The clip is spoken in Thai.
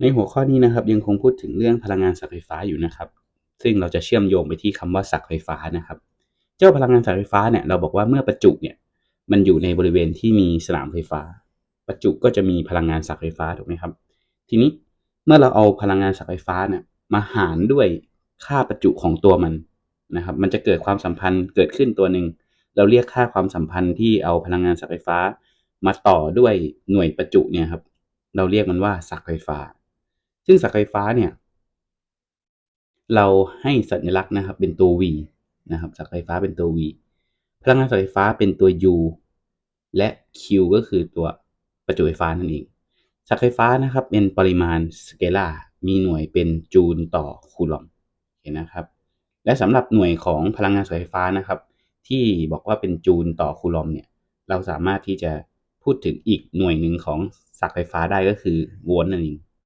ในหัวข้อนี้นะครับยังคงพูดถึงเรื่องพลังงานสักไฟฟ้าอยู่นะครับ ซึ่งเราจะเชื่อมโยงไปที่คำว่าสักไฟฟ้านะครับ เจ้าพลังงานสักไฟฟ้าเนี่ยเราบอกว่าเมื่อประจุเนี่ยมันอยู่ในบริเวณที่มีสนามไฟฟ้า ประจุก็จะมีพลังงานสักไฟฟ้าถูกไหมครับ ทีนี้เมื่อเราเอาพลังงานสักไฟฟ้าเนี่ยมาหารด้วยค่าประจุของตัวมันนะครับ มันจะเกิดความสัมพันธ์เกิดขึ้นตัวหนึ่งเราเรียกค่าความสัมพันธ์ที่เอาพลังงานสักไฟฟ้า มาต่อด้วยหน่วยประจุเนี่ยครับ เราเรียกมันว่าสักไฟฟ้า ซึ่งสักไฟฟ้าเนี่ย เราให้สัญลักษณ์นะครับ เป็นตัว V นะครับสักไฟฟ้าเป็นตัว V พลังงานสักไฟฟ้าเป็นตัว U และ Q ก็คือตัวประจุไฟฟ้านั่นเองสักไฟฟ้านะครับ เป็นปริมาณสเกลาร์มีหน่วยเป็นจูลต่อคูลอมเห็นนะครับ และสำหรับหน่วยของพลังงานไฟฟ้านะครับ ที่บอกว่าเป็นจูลต่อคูลอมเนี่ย เราสามารถที่จะพูดถึงอีกหน่วยหนึ่งของสักไฟฟ้าได้ก็คือโวลต์นั่นเอง